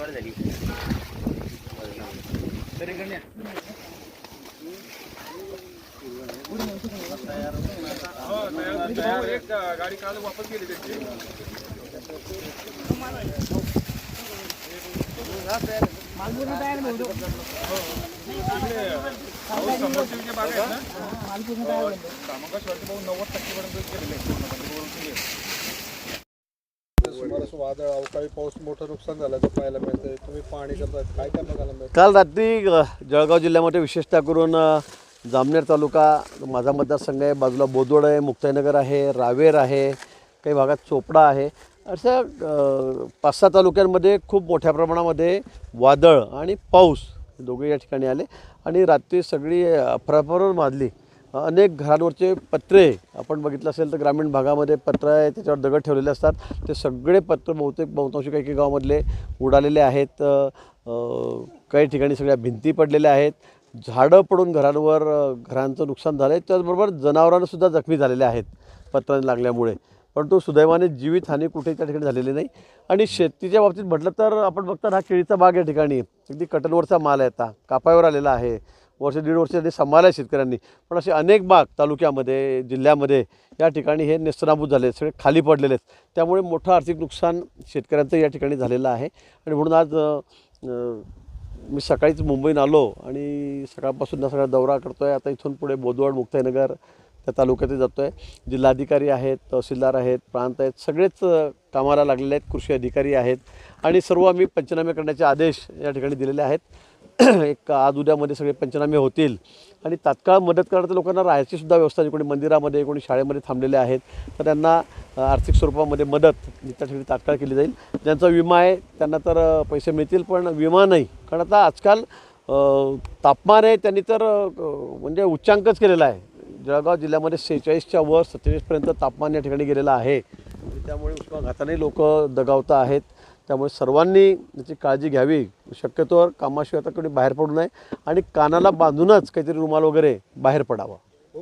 वाढ झाली तरी कमी एक गाडी काल वापस गेली त्यांची नव्वद टक्केपर्यंत गेलेले आहेत पूर्णपणे. वरून गेले. सुमारास वादळ अवकाळी पाऊस मोठं नुकसान झाल्याचं पाहायला मिळतंय. तुम्ही पाहणी करताय काय काय बघायला मिळतं काल रात्री अ, जळगाव जिल्ह्यामध्ये विशेषतः करून अ, जामनेर तालुका माझा मतदारसंघ आहे बाजूला बोदवड आहे मुक्ताईनगर आहे रावेर आहे काही भागात चोपडा आहे. अशा अ, पाच सहा तालुक्यांमध्ये खूप मोठ्या प्रमाणामध्ये वादळ आणि पाऊस हे दोघे या ठिकाणी आले. आणि रात्री सगळी अफराफर माजली. अनेक घरांवरचे पत्रे आपण बघितलं असेल तर ग्रामीण भागामध्ये पत्र आहे त्याच्यावर दगड ठेवलेले असतात. ते सगळे पत्र बहुतेक बहुतांशी काही काही गावामधले उडालेले आहेत. काही ठिकाणी सगळ्या भिंती पडलेल्या आहेत. झाडं पडून घरांवर घरांचं नुकसान झालं आहे त्याचबरोबर जनावरांसुद्धा जखमी झालेले आहेत पत्राने लागल्यामुळे. परंतु सुदैवाने जीवितहानी कुठेही त्या ठिकाणी झालेली नाही. आणि शेतीच्या बाबतीत म्हटलं तर आपण बघता हा केळीचा बाग या ठिकाणी. अगदी कटनवरचा माल आहे आता. कापावर आलेला आहे. वर्ष दीड वर्ष त्यांनी सांभाळलं शेतकऱ्यांनी. पण असे अनेक बाग तालुक्यामध्ये जिल्ह्यामध्ये या ठिकाणी हे नेस्तनाबूत झाले आहेत, सगळे खाली पडलेले आहेत. त्यामुळे मोठं आर्थिक नुकसान शेतकऱ्यांचं या ठिकाणी झालेलं आहे. आणि म्हणून आज मी सकाळीच मुंबईत आलो आणि सकाळपासून सगळा दौरा करतो आहे आता इथून पुढे बोदवड मुक्ताईनगर त्या तालुक्यात जातो आहे जिल्हाधिकारी आहेत तहसीलदार आहेत प्रांत आहेत सगळेच कामाला लागलेले आहेत कृषी अधिकारी आहेत. आणि सर्व आम्ही पंचनामे करण्याचे आदेश या ठिकाणी दिलेले आहेत. एक आज उद्यामध्ये सगळे पंचनामे होतील. आणि तात्काळ मदत करणाऱ्या लोकांना राहायची सुद्धा व्यवस्था आहे. कोणी मंदिरामध्ये कोणी शाळेमध्ये थांबलेले आहेत. तर त्यांना आर्थिक स्वरूपामध्ये मदत त्या ठिकाणी तात्काळ केली जाईल. ज्यांचा विमा आहे त्यांना तर पैसे मिळतील पण विमा नाही. कारण आता आजकाल तापमान आहे त्यांनी तर म्हणजे उच्चांकच केलेला आहे. जळगाव जिल्ह्यामध्ये सेहेचाळीसच्या वर सत्तेचाळीसपर्यंत तापमान या ठिकाणी गेलेलं आहे. त्यामुळे उष्माघाताने लोक दगावता आहेत. त्यामुळे सर्वांनी याची काळजी घ्यावी. शक्यतोवर कामाशिवाय आता कोणी बाहेर पडू नये आणि कानाला बांधूनच काहीतरी रुमाल वगैरे बाहेर पडावं. हो,